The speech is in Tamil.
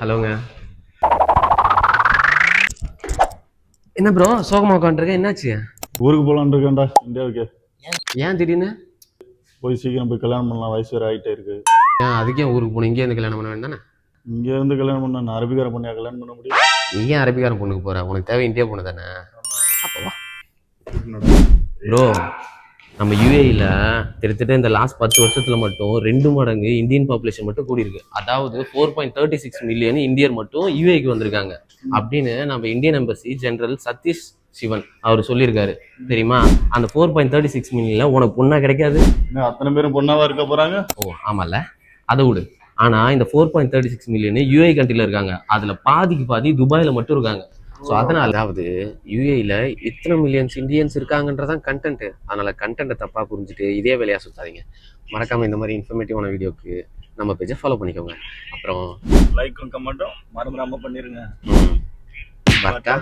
ஹலோங்க. என்ன ப்ரோ சோகமா உட்காந்துருக்க? என்னாச்சு? ஊருக்கு போலான்னு இருக்கேன்டா இந்தியாவுக்கு. ஏன் திடீர்னு? போய் சீக்கிரம் போய் கல்யாணம் பண்ணலாம் வயசு வேற ஆகிட்டே இருக்கு. ஏன் அதுக்கே ஊருக்கு போகணும்? இங்கே இருந்து கல்யாணம் பண்ண வேண்டானே இங்க இருந்து கல்யாணம் பண்ண நான் அரபிக்கார பண்ணியா கல்யாணம் பண்ண முடியும் நீ ஏன் அரபிக்காரன் பொண்ணுக்கு போற? உனக்கு தேவை இந்தியா பொண்ணு தானே? அப்போ வா. ப்ரோ நம்ம யூஏயில் கிட்டத்தட்ட இந்த லாஸ்ட் பத்து வருஷத்துல மட்டும் ரெண்டு மடங்கு இந்தியன் பாப்புலேஷன் மட்டும் கூடியிருக்கு. அதாவது four point thirty six million இந்தியர் மட்டும் யூஏக்கு வந்திருக்காங்க. அப்படின்னு நம்ம Indian embassy general Satish Sivan அவர் சொல்லியிருக்காரு. தெரியுமா? அந்த ஃபோர் பாயிண்ட் தேர்ட்டி சிக்ஸ் மில்லியன்ல உனக்கு பொண்ணா கிடைக்காது? அத்தனை பேரும் பொண்ணாவா இருக்க போறாங்க? ஓ ஆமால அதை விடு. ஆனா இந்த four point thirty six million UAE கண்ட்ரில இருக்காங்க. அதுல பாதிக்கு பாதி துபாயில மட்டும் இருக்காங்க. ஸோ அதனால அதாவது யூஏல இத்தனை மில்லியன்ஸ் இந்தியன்ஸ் இருக்காங்கன்றதான் கண்டென்ட் அதனால கண்டென்ட்டை தப்பா புரிஞ்சுட்டு இதே வேலையா சுத்தாதீங்க. மறக்காம இந்த மாதிரி இன்ஃபர்மேட்டிவான வீடியோக்கு நம்ம பேஜை ஃபாலோ பண்ணிக்கோங்க. அப்புறம் லைக்கும் கமெண்ட்டும் மறந்துடாம பண்ணிருங்க. ம், பக்கா